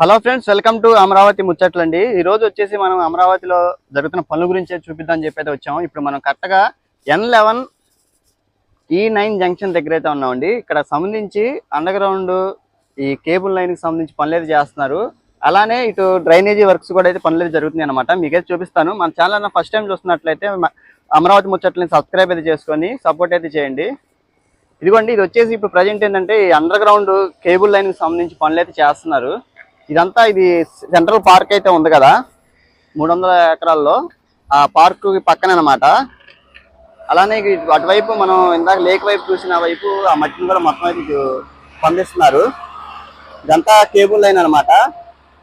Hello friends welcome to Amaravati ముచ్చట్లండి. ఈ రోజు వచ్చేసి మనం అమరావతిలో జరుగుతున్న పనుల గురించి చూపిద్దాం చెప్పి అయితే వచ్చాము. ఇప్పుడు మనం కరెక్ట్గా N eleven E nine junction దగ్గర అయితే ఉన్నామండి. ఇక్కడ సంబంధించి అండర్ గ్రౌండ్ ఈ కేబుల్ లైన్కి సంబంధించి పనులు అయితే చేస్తున్నారు. అలానే ఇటు డ్రైనేజీ వర్క్స్ కూడా అయితే పనులు జరుగుతున్నాయి అనమాట మీకైతే చూపిస్తాను. మన ఛానల్ ఫస్ట్ టైం చూస్తున్నట్లయితే అమరావతి ముచ్చట్లని సబ్స్క్రైబ్ అయితే చేసుకొని సపోర్ట్ అయితే చేయండి. ఇదిగోండి ఇది వచ్చేసి ఇప్పుడు ప్రజెంట్ ఏంటంటే ఈ అండర్ గ్రౌండ్ కేబుల్ లైన్కి సంబంధించి పనులు అయితే చేస్తున్నారు. ఇదంతా ఇది సెంట్రల్ పార్క్ అయితే ఉంది కదా. మూడు వందల ఎకరాల్లో. ఆ పార్క్ పక్కన అనమాట అలానే అటువైపు మనం ఇందాక లేక్ వైపు చూసిన వైపు ఆ మట్టిని కూడా మొత్తం అయితే పండిస్తున్నారు. ఇదంతా కేబుల్ లైన్ అన్నమాట.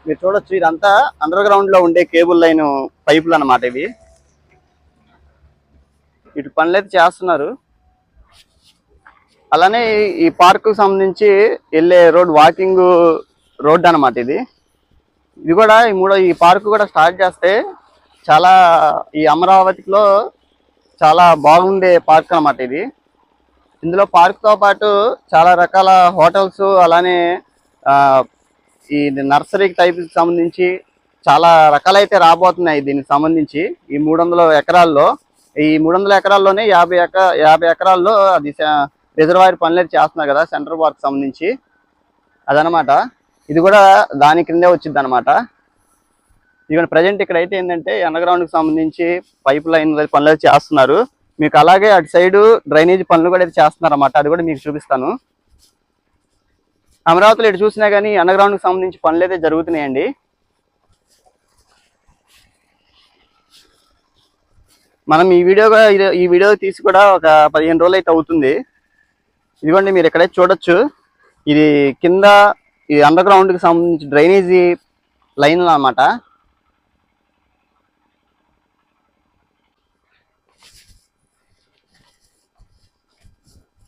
మీరు చూడొచ్చు ఇదంతా అండర్ గ్రౌండ్లో ఉండే కేబుల్ లైన్ పైపులు అన్నమాట ఇవి. ఇటు పనులు అయితే చేస్తున్నారు. అలానే ఈ- పార్కు సంబంధించి వెళ్ళే రోడ్ వాకింగ్ రోడ్డు అన్నమాట ఇది. ఇది కూడా ఈ మూడో ఈ పార్క్ కూడా స్టార్ట్ చేస్తే చాలా ఈ అమరావతిలో చాలా బాగుండే పార్క్ అన్నమాట ఇది. ఇందులో పార్క్తో పాటు చాలా రకాల హోటల్స్ అలానే ఈ నర్సరీ టైప్కి సంబంధించి చాలా రకాలైతే రాబోతున్నాయి దీనికి సంబంధించి ఈ మూడు వందల ఎకరాల్లో. ఈ మూడు వందల ఎకరాల్లోనే యాభై ఎక యాభై ఎకరాల్లో అది రిజర్వాయర్ పనులు చేస్తున్నారు కదా సెంట్రల్ పార్క్ సంబంధించి. అదనమాట ఇది కూడా దాని క్రిందే వచ్చింది అనమాట ఇక ప్రజెంట్ ఇక్కడ అయితే ఏంటంటే అండర్గ్రౌండ్కి సంబంధించి పైప్ లైన్ పనులు అయితే చేస్తున్నారు. మీకు అలాగే అటు సైడ్ డ్రైనేజ్ పనులు కూడా అయితే చేస్తున్నారు అన్నమాట అది కూడా మీకు చూపిస్తాను. అమరావతిలో ఇటు చూసినా కానీ అండర్గ్రౌండ్కి సంబంధించి పనులు అయితే జరుగుతున్నాయండి. మనం ఈ వీడియో కూడా- ఈ వీడియో తీసి కూడా ఒక పదిహేను రోజులు అయితే అవుతుంది. ఇదిగోండి మీరు ఎక్కడైతే చూడొచ్చు ఇది కింద ఈ అండర్ గ్రౌండ్కి సంబంధించి డ్రైనేజీ లైన్ అన్నమాట.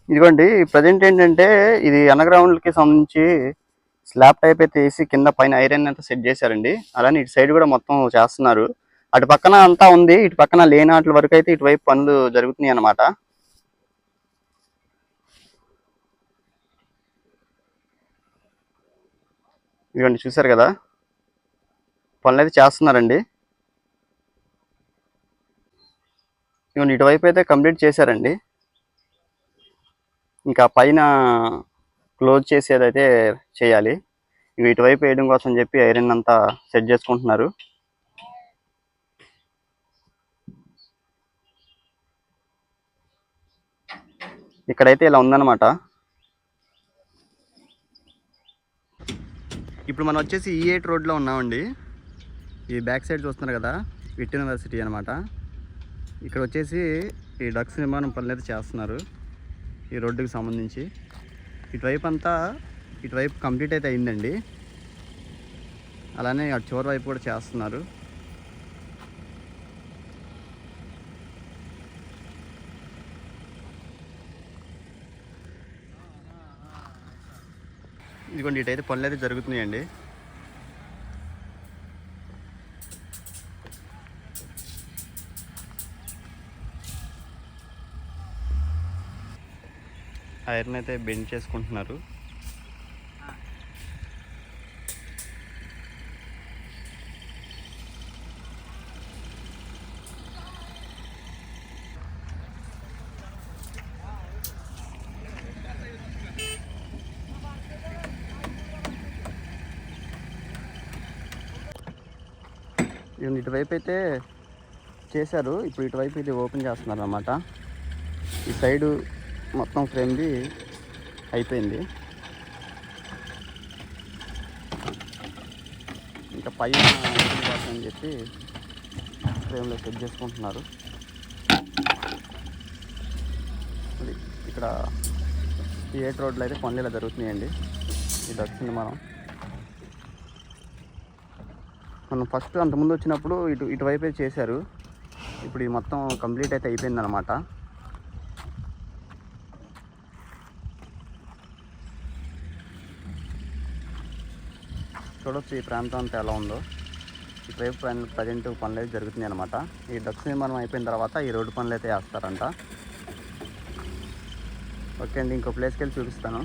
ఇదిగోండి ప్రజెంట్ ఏంటంటే ఇది అండర్ గ్రౌండ్కి సంబంధించి స్లాబ్ టైప్ అయితే వేసి కింద పైన ఐరన్ అంతా సెట్ చేశారండి. అలానే ఇటు సైడ్ కూడా మొత్తం చేస్తున్నారు. అటు పక్కన అంతా ఉంది ఇటు పక్కన లేని వరకు అయితే ఇటువైపు పనులు జరుగుతున్నాయి అన్నమాట ఇదిగోండి చూసారు కదా? పనులు అయితే చేస్తున్నారండి. ఇవన్నీ ఇటువైపు అయితే కంప్లీట్ చేశారండి. ఇంకా పైన క్లోజ్ చేసేది అయితే చేయాలి. ఇవి ఇటువైపు వేయడం కోసం చెప్పి ఐరన్ అంతా సెట్ చేసుకుంటున్నారు. ఇక్కడైతే ఇలా ఉందన్నమాట. ఇప్పుడు మనం వచ్చేసి e ఈ ఎయిట్ రోడ్లో ఉన్నామండి. ఈ బ్యాక్ సైడ్ చూస్తున్నారు కదా విట్ యూనివర్సిటీ అనమాట ఇక్కడ వచ్చేసి ఈ డక్స్ నిర్మాణం పనులు అయితే చేస్తున్నారు ఈ రోడ్డుకి సంబంధించి. ఇటువైపు అంతా ఇటువైపు కంప్లీట్ అయితే అయిందండి. అలానే అటు చివరి వైపు కూడా చేస్తున్నారు. ఇదిగోండి ఇటైతే పనులు అయితే జరుగుతున్నాయండి. ఐరన్ అయితే బెండ్ చేసుకుంటున్నారు. ఇవన్నీ ఇటువైపు అయితే చేశారు. ఇప్పుడు ఇటువైపు ఇది ఓపెన్ చేస్తున్నారు అన్నమాట ఈ సైడు మొత్తం ఫ్రేమ్ది అయిపోయింది. ఇంకా పైన అని చెప్పి ఫ్రేమ్లో సెట్ చేసుకుంటున్నారు. ఇక్కడ ఈ ఎయిట్ రోడ్లో అయితే పనులు ఇలా జరుగుతున్నాయండి? ఇది వచ్చింది మనం. మనం ఫస్ట్ అంతకుముందు వచ్చినప్పుడు ఇటు ఇటువైపే చేశారు. ఇప్పుడు ఇది మొత్తం కంప్లీట్ అయితే అయిపోయిందనమాట చూడవచ్చు చూడొచ్చు ఈ ప్రాంతం అంతా ఎలా ఉందో. ఇటువైపు ప్రజెంట్ పనులు అయితే జరుగుతున్నాయి అనమాట ఈ డక్స్ నిర్మాణం అయిపోయిన తర్వాత ఈ రోడ్డు పనులు అయితే వేస్తారంట. ఓకే అండి ఇంకో ప్లేస్కి వెళ్ళి చూపిస్తాను.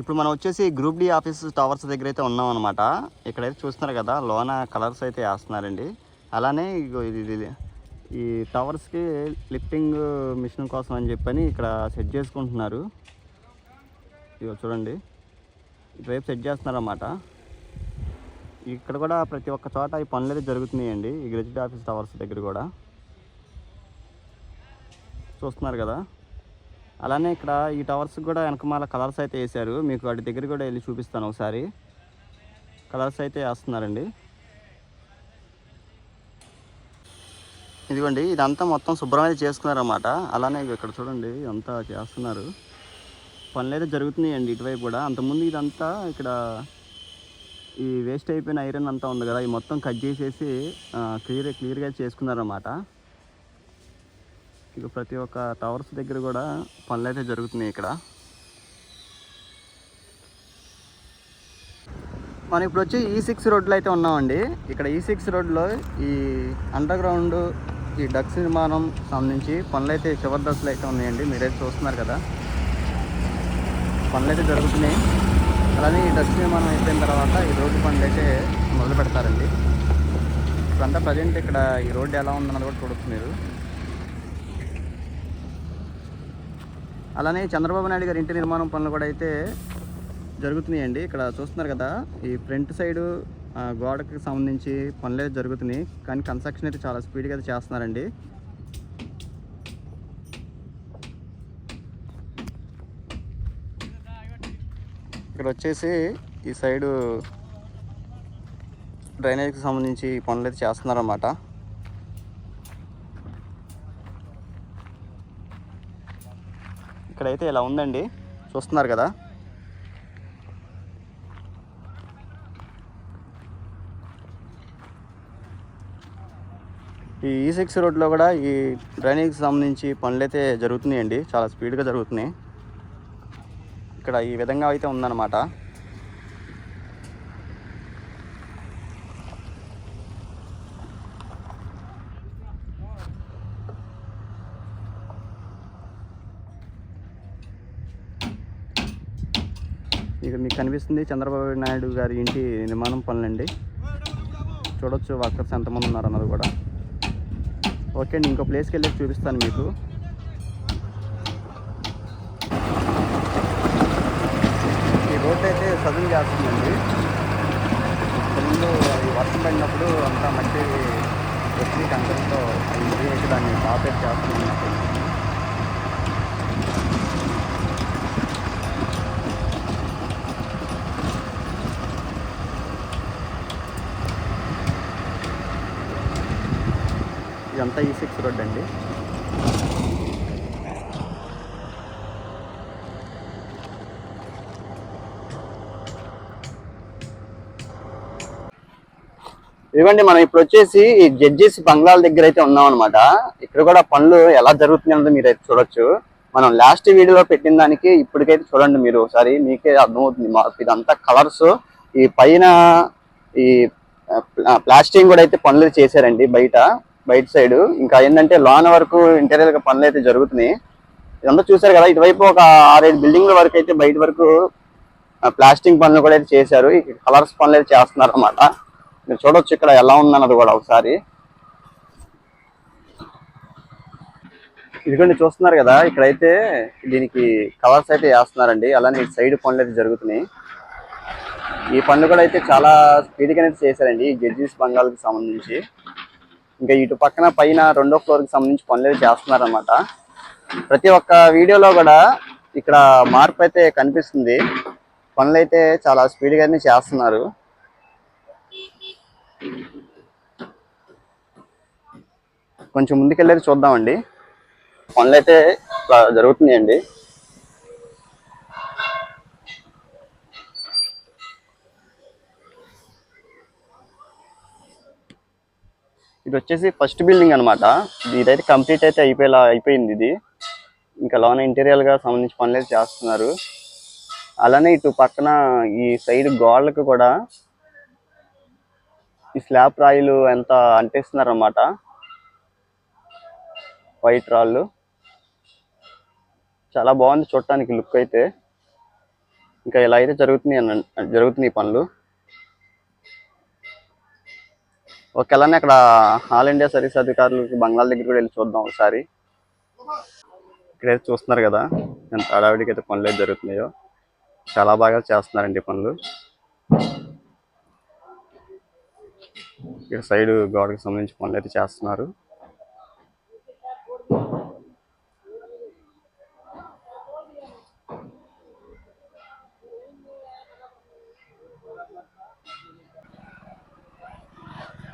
ఇప్పుడు మనం వచ్చేసి గ్రూప్ డి ఆఫీస్ టవర్స్ దగ్గర అయితే ఉన్నాం అనమాట ఇక్కడైతే చూస్తున్నారు కదా లోన కలర్స్ అయితే వేస్తున్నారండి. అలానే ఇది ఈ టవర్స్కి లిఫ్టింగ్ మిషన్ కోసం అని చెప్పని ఇక్కడ సెట్ చేసుకుంటున్నారు. ఇగో చూడండి. ఇటువైపు సెట్ చేస్తున్నారన్నమాట. ఇక్కడ కూడా ప్రతి ఒక్క చోట ఈ పనులు అయితే జరుగుతున్నాయండి. ఈ గ్రెజిట్ ఆఫీస్ టవర్స్ దగ్గర కూడా. చూస్తున్నారు కదా. అలానే ఇక్కడ ఈ టవర్స్ కూడా వెనకమాల కలర్స్ అయితే వేసారు మీకు వాటి దగ్గర కూడా వెళ్ళి చూపిస్తాను ఒకసారి. కలర్స్ అయితే వేస్తున్నారండి. ఇదిగోండి ఇదంతా మొత్తం శుభ్రం అయితే చేసుకున్నారన్నమాట. అలానే ఇక్కడ చూడండి అంతా చేస్తున్నారు. పనులు అయితే జరుగుతున్నాయండి ఇటువైపు కూడా. అంతకుముందు ఇదంతా ఇక్కడ ఈ వేస్ట్ అయిపోయిన ఐరన్ అంతా ఉంది కదా ఈ మొత్తం కట్ చేసేసి క్లియర్ క్లియర్గా చేసుకున్నారన్నమాట. ఇక ప్రతి ఒక్క టవర్స్ దగ్గర కూడా పనులు అయితే జరుగుతున్నాయి ఇక్కడ. మనం ఇప్పుడు వచ్చి e ఈ సిక్స్ రోడ్లో అయితే ఉన్నామండి. ఇక్కడ e ఈ సిక్స్ రోడ్లో ఈ అండర్ గ్రౌండ్ ఈ డక్స్ నిర్మాణం సంబంధించి పనులు అయితే చివరి దశలు అయితే ఉన్నాయండి. మీరైతే చూస్తున్నారు కదా. పనులు అయితే జరుగుతున్నాయి. అలానే ఈ డక్స్ నిర్మాణం అయిపోయిన తర్వాత ఈ రోడ్డు పనులు అయితే మొదలు పెడతారండి ఇప్పుడంతా ప్రజెంట్ ఇక్కడ ఈ రోడ్డు ఎలా ఉందన్నది కూడా చూడొచ్చు మీరు. అలానే చంద్రబాబు నాయుడు గారి ఇంటి నిర్మాణం పనులు కూడా అయితే జరుగుతున్నాయండి. ఇక్కడ చూస్తున్నారు కదా ఈ ఫ్రంట్ సైడ్ గోడకి సంబంధించి పనులు అయితే జరుగుతున్నాయి. కానీ కన్స్ట్రక్షన్ అయితే చాలా స్పీడ్గా అయితే చేస్తున్నారండి. ఇక్కడ వచ్చేసి ఈ సైడు డ్రైనేజ్కి సంబంధించి పనులు అయితే చేస్తున్నారన్నమాట. ఇక్కడైతే ఇలా ఉందండి. చూస్తున్నారు కదా? ఈ e ఈ సిక్స్ రోడ్లో కూడా ఈ డ్రైనేజ్కి సంబంధించి పనులు అయితే జరుగుతున్నాయండి. చాలా స్పీడ్గా జరుగుతున్నాయి. ఇక్కడ ఈ విధంగా అయితే ఉందన్నమాట. ఇక మీకు కనిపిస్తుంది చంద్రబాబు నాయుడు గారి ఇంటి నిర్మాణం పనులండి. చూడొచ్చు వర్కర్స్ ఎంతమంది ఉన్నారు అన్నది కూడా. ఓకే అండి ఇంకో ప్లేస్కి వెళ్ళి చూపిస్తాను మీకు. ఈ రోడ్ అయితే సదును చేస్తుందండి ముందు అది వర్షం పడినప్పుడు అంతా మట్టి వచ్చి కంకరంతో అయింది దాన్ని ఆపరేట్ చేస్తుంది ఇదంతా ఈ సిక్స్ రోడ్ అండి. ఇవ్వండి మనం ఇప్పుడు వచ్చేసి ఈ జడ్జెస్ బంగ్లాల దగ్గర అయితే ఉన్నాం అనమాట ఇక్కడ కూడా పనులు ఎలా జరుగుతున్నాయో మీరు అయితే చూడొచ్చు. మనం లాస్ట్ వీడియోలో పెట్టిన దానికి ఇప్పటికైతే చూడండి మీరు ఒకసారి మీకే అర్థమవుతుంది. ఇదంతా కలర్స్ ఈ పైన ఈ ప్లాస్టింగ్ కూడా అయితే పనులు చేశారండి బయట. బయట సైడ్ ఇంకా ఏంటంటే లోన వరకు ఇంటీరియర్ పనులు అయితే జరుగుతున్నాయి. ఇదంతా చూసారు కదా ఇటువైపు ఒక ఆరేడు బిల్డింగ్ల వరకు అయితే బయట వరకు ప్లాస్టింగ్ పనులు కూడా అయితే చేశారు. కలర్స్ పనులు అయితే చేస్తున్నారు అన్నమాట మీరు చూడొచ్చు ఇక్కడ ఎలా ఉందన్నది కూడా ఒకసారి. ఇదిగోండి చూస్తున్నారు కదా ఇక్కడైతే దీనికి కలర్స్ అయితే వేస్తున్నారండి. అలానే సైడ్ పనులు అయితే జరుగుతున్నాయి. ఈ పనులు కూడా అయితే చాలా స్పీడ్గా అయితే చేశారండి. ఈ జడ్జెస్ బంగాల్కి సంబంధించి. ఇంకా ఇటు పక్కన పైన రెండో ఫ్లోర్కి సంబంధించి పనులు అయితే చేస్తున్నారన్నమాట. ప్రతి ఒక్క వీడియోలో కూడా ఇక్కడ మార్పు అయితే కనిపిస్తుంది. పనులు అయితే చాలా స్పీడ్గానే చేస్తున్నారు. కొంచెం ముందుకెళ్ళేది చూద్దామండి. పనులు అయితే జరుగుతున్నాయండి. ఇది వచ్చేసి ఫస్ట్ బిల్డింగ్ అనమాట ఇదైతే కంప్లీట్ అయితే అయిపోయేలా అయిపోయింది ఇది. ఇంకా లోన ఇంటీరియర్గా సంబంధించి పనులు అయితే చేస్తున్నారు. అలానే ఇటు పక్కన ఈ సైడ్ గోడలకు కూడా ఈ స్లాబ్ రాయిలు ఎంత అంటేస్తున్నారు అనమాట వైట్ రాళ్ళు. చాలా బాగుంది చూడటానికి లుక్ అయితే. ఇంకా ఇలా అయితే జరుగుతున్నాయి అన్న జరుగుతున్నాయి పనులు. ఒకవేళనే అక్కడ ఆల్ ఇండియా సర్వీస్ అధికారులకి బంగ్లాల దగ్గర కూడా వెళ్ళి చూద్దాం ఒకసారి. ఇక్కడైతే చూస్తున్నారు కదా ఎంత హడావిడికి అయితే పనులు అయితే జరుగుతున్నాయో. చాలా బాగా చేస్తున్నారండి పనులు. ఇక్కడ సైడ్ గోడకి సంబంధించి పనులు అయితే చేస్తున్నారు.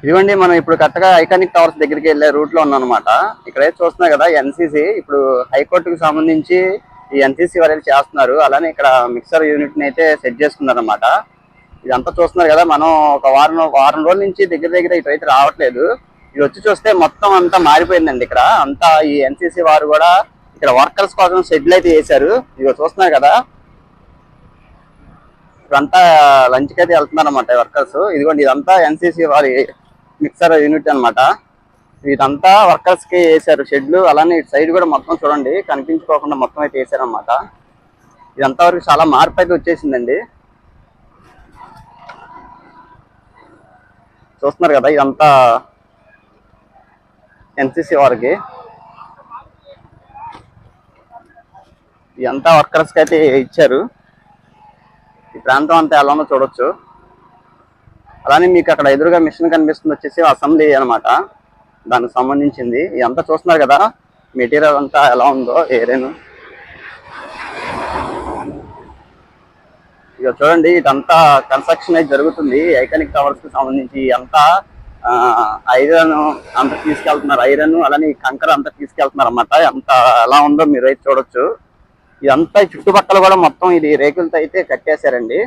ఇదిగోండి మనం ఇప్పుడు కరెక్ట్గా ఐకానిక్ టవర్స్ దగ్గరికి వెళ్ళే రూట్లో ఉన్నాం అనమాట ఇక్కడైతే చూస్తున్నాయి కదా ఎన్సీసీ ఇప్పుడు హైకోర్టుకు సంబంధించి ఈ ఎన్సీసీ వాళ్ళు చేస్తున్నారు. అలానే ఇక్కడ మిక్సర్ యూనిట్ని అయితే సెట్ చేసుకున్నారు అనమాట ఇదంతా చూస్తున్నారు కదా మనం ఒక వారం వారం రోజుల నుంచి దగ్గర దగ్గర ఇటువైతే అయితే రావట్లేదు. ఇది వచ్చి చూస్తే మొత్తం అంతా మారిపోయిందండి ఇక్కడ. అంతా ఈ ఎన్సీసీ వారు కూడా ఇక్కడ వర్కర్స్ కోసం షెడ్లు అయితే వేశారు. ఇదిగో చూస్తున్నారు కదా. ఇదంతా లంచ్కి అయితే వెళ్తున్నారు అన్నమాట వర్కర్స్ ఇదిగోండి ఇదంతా ఎన్సీసీ వారి మిక్సర్ యూనిట్ అన్నమాట. ఇదంతా వర్కర్స్కి వేసారు షెడ్లు. అలానే ఇటు సైడ్ కూడా మొత్తం చూడండి కనిపించుకోకుండా మొత్తం అయితే వేసారు అనమాట ఇదంతా వరకు చాలా మార్పు అయితే వచ్చేసిందండి. చూస్తున్నారు కదా ఇదంతా ఎన్సిసి వారికి. ఇదంతా వర్కర్స్కి అయితే ఇచ్చారు. ఈ ప్రాంతం అంతా ఎలా ఉందో చూడొచ్చు. అలానే మీకు అక్కడ ఎదురుగా మిషన్ కనిపిస్తుంది వచ్చేసి అసెంబ్లీ అన్నమాట. దానికి సంబంధించింది. ఇదంతా చూస్తున్నారు కదా మెటీరియల్ అంతా ఎలా ఉందో ఏరేను ఇక చూడండి ఇదంతా కన్స్ట్రక్షన్ అయితే జరుగుతుంది. ఐకానిక్ టవర్స్కి సంబంధించి అంతా ఐరన్ అంతా తీసుకెళ్తున్నారు. ఐరన్ అలానే కంకర అంతా తీసుకెళ్తున్నారు అనమాట అంత ఎలా ఉందో మీరు అయితే చూడొచ్చు. ఇదంతా చుట్టుపక్కల కూడా మొత్తం ఇది రేకులతో అయితే కట్టేశారండి.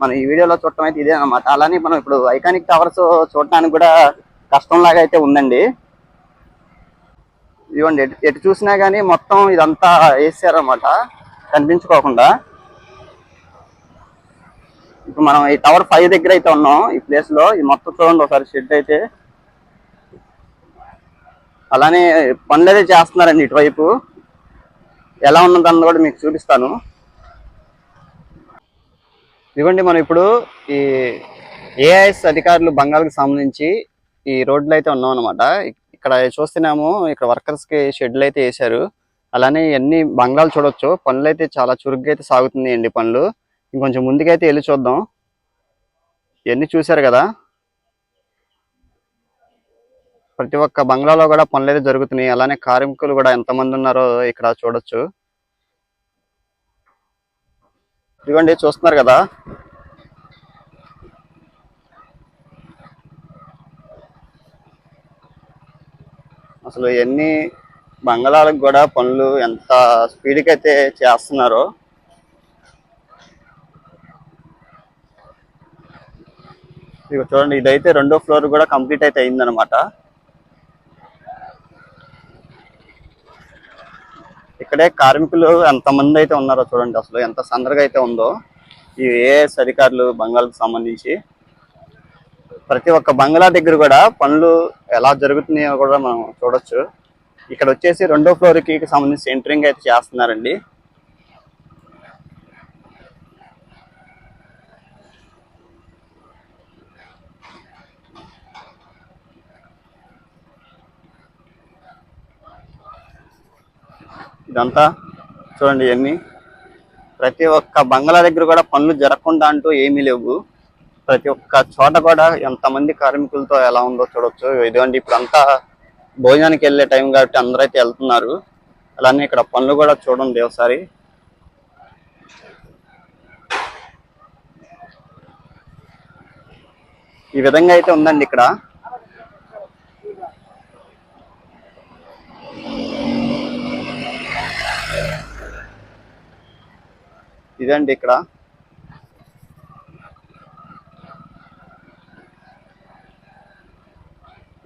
మనం ఈ వీడియోలో చూడటం అయితే ఇదే అనమాట అలానే మనం ఇప్పుడు ఐకానిక్ టవర్స్ చూడటానికి కూడా కష్టం లాగా అయితే ఉందండి. ఇవ్వండి ఎటు ఎటు చూసినా కానీ మొత్తం ఇదంతా వేసారనమాట కనిపించుకోకుండా. ఇప్పుడు మనం ఈ టవర్ ఫైవ్ దగ్గర అయితే ఉన్నాం. ఈ ప్లేస్లో ఈ మొత్తం చూడండి ఒకసారి షెడ్ అయితే. అలానే పనులు అయితే చేస్తున్నారండి ఇటువైపు. ఎలా ఉన్నదన్నది కూడా మీకు చూపిస్తాను. ఇదిగోండి మనం ఇప్పుడు ఈ ఏఐఎస్ అధికారులు బంగాల్కి సంబంధించి ఈ రోడ్లు అయితే ఉన్నాం అనమాట ఇక్కడ చూస్తున్నాము ఇక్కడ వర్కర్స్కి షెడ్లు అయితే వేశారు. అలానే ఇవన్నీ బంగ్లాలు చూడొచ్చు. పనులు అయితే చాలా చురుగ్గా అయితే సాగుతున్నాయండి పనులు. ఇంకొంచెం ముందుకైతే వెళ్ళి చూద్దాం. ఇవన్నీ చూశారు కదా? ప్రతి ఒక్క బంగ్లాలో కూడా పనులు అయితే జరుగుతున్నాయి. అలానే కార్మికులు కూడా ఎంతమంది ఉన్నారో ఇక్కడ చూడొచ్చు. ఇదిగోండి చూస్తున్నారు కదా? అసలు ఎన్ని బంగాళాలకు కూడా పనులు ఎంత స్పీడ్కి అయితే చేస్తున్నారో. ఇక చూడండి ఇదైతే రెండో ఫ్లోర్ కూడా కంప్లీట్ అయితే అయిందనమాట ఇక్కడే కార్మికులు ఎంతమంది అయితే ఉన్నారో చూడండి అసలు ఎంత సందడిగా అయితే ఉందో. ఈ ఏఎస్ అధికారులు బంగాళకు సంబంధించి. ప్రతి ఒక్క బంగ్లా దగ్గర కూడా పనులు ఎలా జరుగుతున్నాయో కూడా మనం చూడొచ్చు. ఇక్కడ వచ్చేసి రెండో ఫ్లోర్కి సంబంధించి సెంటరింగ్ అయితే చేస్తున్నారండి. ఇదంతా చూడండి ఇవన్నీ. ప్రతి ఒక్క బంగ్లా దగ్గర కూడా పనులు జరగకుండా అంటూ ఏమీ లేవు. ప్రతి ఒక్క చోట కూడా ఎంతమంది కార్మికులతో ఎలా ఉందో చూడొచ్చు. ఇదిగోండి ఇప్పుడు అంతా భోజనానికి వెళ్ళే టైం కాబట్టి అందరూ అయితే వెళ్తున్నారు. అలానే ఇక్కడ పనులు కూడా చూడండి ఒకసారి. ఈ విధంగా అయితే ఉందండి ఇక్కడ. ఇదండి ఇక్కడ.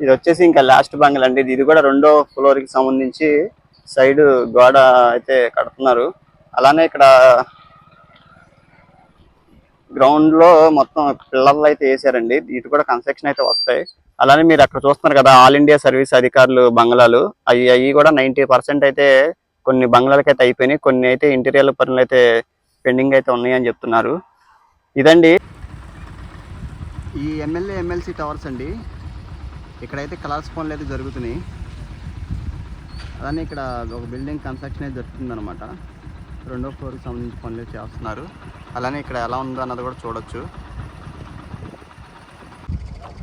ఇది వచ్చేసి ఇంకా లాస్ట్ బంగ్లా అండి. ఇది కూడా రెండో ఫ్లోర్కి సంబంధించి సైడ్ గోడ అయితే కడుతున్నారు. అలానే ఇక్కడ గ్రౌండ్లో మొత్తం పిల్లర్లు అయితే వేసారండి. ఇటు కూడా కన్స్ట్రక్షన్ అయితే వస్తాయి. అలానే మీరు అక్కడ చూస్తున్నారు కదా ఆల్ ఇండియా సర్వీస్ అధికారులు బంగ్లాలు. అవి అవి కూడా నైంటీ పర్సెంట్ అయితే కొన్ని బంగ్లాలకి అయితే అయిపోయినాయి. కొన్ని అయితే ఇంటీరియర్ పనులు అయితే పెండింగ్ అయితే ఉన్నాయని చెప్తున్నారు. ఇదండి. ఈ ఎమ్మెల్యే ఎమ్మెల్సీ టవర్స్ అండి. ఇక్కడైతే కలర్స్ పనులు అయితే జరుగుతున్నాయి. అలానే ఇక్కడ ఒక బిల్డింగ్ కన్స్ట్రక్షన్ అయితే జరుగుతుందన్నమాట. రెండో ఫ్లోర్కి సంబంధించి పనులు అయితే చేస్తున్నారు. అలానే ఇక్కడ ఎలా ఉందో అన్నది కూడా చూడొచ్చు.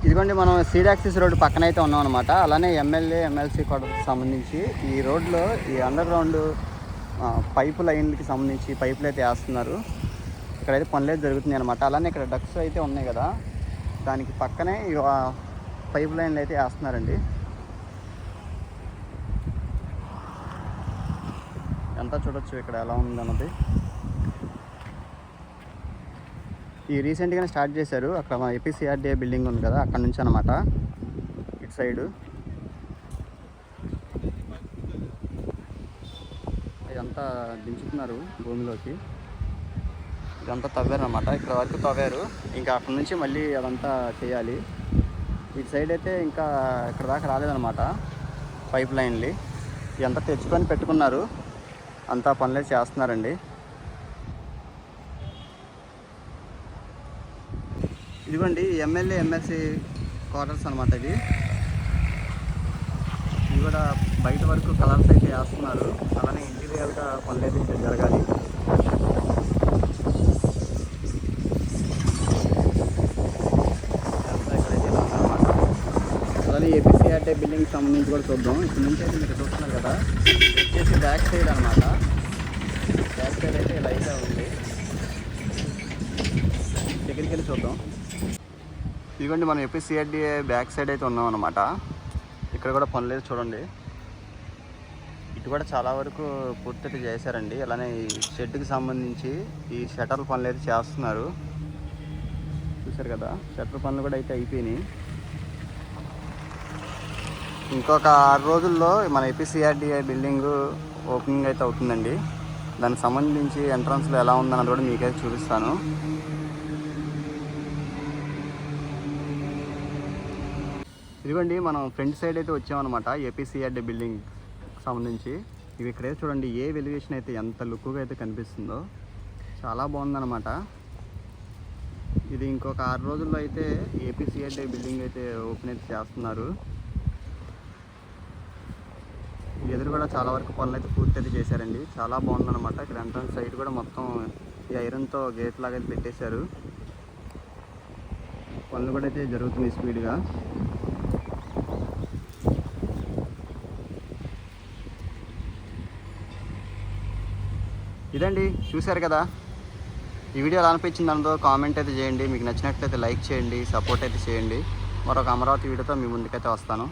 ఇదిగోండి మనం సీడాక్సిస్ రోడ్డు పక్కన అయితే ఉన్నాం అనమాట అలానే ఎమ్మెల్యే ఎమ్మెల్సీ కూడా సంబంధించి ఈ రోడ్లో ఈ అండర్ గ్రౌండ్ పైపు లైన్కి సంబంధించి పైపులు అయితే వేస్తున్నారు. ఇక్కడైతే పనులు అయితే జరుగుతున్నాయి అనమాట అలానే ఇక్కడ డక్స్ అయితే ఉన్నాయి కదా. దానికి పక్కనే పైప్ లైన్లు అయితే వేస్తున్నారండి. ఎంత చూడొచ్చు ఇక్కడ ఎలా ఉందన్నది ఈ రీసెంట్గానే స్టార్ట్ చేశారు. అక్కడ మా ఏపీసీఆర్డీఏ బిల్డింగ్ ఉంది కదా అక్కడ నుంచి అనమాట ఇటు సైడు. ఇదంతా దించుతున్నారు భూమిలోకి. ఇదంతా తవ్వారు అనమాట ఇక్కడ వరకు తవ్వారు. ఇంకా అక్కడ నుంచి మళ్ళీ అదంతా చేయాలి. ఇటు సైడ్ అయితే ఇంకా ఇక్కడ దాకా రాలేదనమాట పైప్ లైన్లు. ఇదంతా తెచ్చుకొని పెట్టుకున్నారు. అంతా పనులే చేస్తున్నారండి. ఇదిగోండి ఎమ్మెల్యే ఎమ్మెల్సీ క్వార్టర్స్ అనమాట ఇది ఇది కూడా బయట వరకు కలర్స్ అయితే వేస్తున్నారు. అలానే ఇంటీరియర్గా పనులు అయితే జరగాలి. అలానే ఏపీసీఆర్టీ బిల్డింగ్ సంబంధించి కూడా చూద్దాం. ఇక్కడ నుంచి అయితే మీరు చూస్తున్నారు కదా వచ్చేసి బ్యాక్ సైడ్ అనమాట బ్యాక్ సైడ్ అయితే లైట్గా ఉంది. దగ్గరికి వెళ్ళి చూద్దాం. ఇదిగోండి మనం ఏపీసీఆర్డీఏ బ్యాక్ సైడ్ అయితే ఉన్నాం అనమాట ఇక్కడ కూడా పనులు చూడండి. ఇటు కూడా చాలా వరకు పూర్తి చేశారండి. అలానే ఈ షెడ్కి సంబంధించి ఈ షటర్ పనులు అయితే చేస్తున్నారు. చూసారు కదా? షటర్ పనులు కూడా అయితే అయిపోయినాయి. ఇంకొక ఆరు రోజుల్లో మన ఏపీసీఆర్డీఐ బిల్డింగ్ ఓపెనింగ్ అయితే అవుతుందండి. దానికి సంబంధించి ఎంట్రన్స్లో ఎలా ఉందన్నది కూడా మీకైతే చూపిస్తాను. ఇదిగోండి మనం ఫ్రంట్ సైడ్ అయితే వచ్చామన్నమాట ఏపీసీఆర్డీ బిల్డింగ్. సంబంధించి ఇవి ఇక్కడే చూడండి ఏ వెలివేషన్ అయితే ఎంత లుక్గా అయితే కనిపిస్తుందో. చాలా బాగుందన్నమాట. ఇది ఇంకొక ఆరు రోజుల్లో అయితే ఏపీసీఐటీ బిల్డింగ్ అయితే ఓపెన్ అయితే చేస్తున్నారు. ఎదురు కూడా చాలా వరకు పనులు అయితే పూర్తి అయితే చేశారండి. చాలా బాగుందన్నమాట. ఇక్కడ ఎంట్రన్స్ సైడ్ కూడా మొత్తం ఈ ఐరన్తో గేట్ లాగా అయితే పెట్టేశారు. పనులు కూడా అయితే జరుగుతుంది స్పీడ్గా ఇదండి చూశారు కదా? ఈ వీడియో ఎలా అనిపించింది అందులో కామెంట్ అయితే చేయండి. మీకు నచ్చినట్లయితే లైక్ చేయండి సపోర్ట్ అయితే చేయండి. మరొక అమరావతి వీడియోతో మీ ముందుకైతే వస్తాను.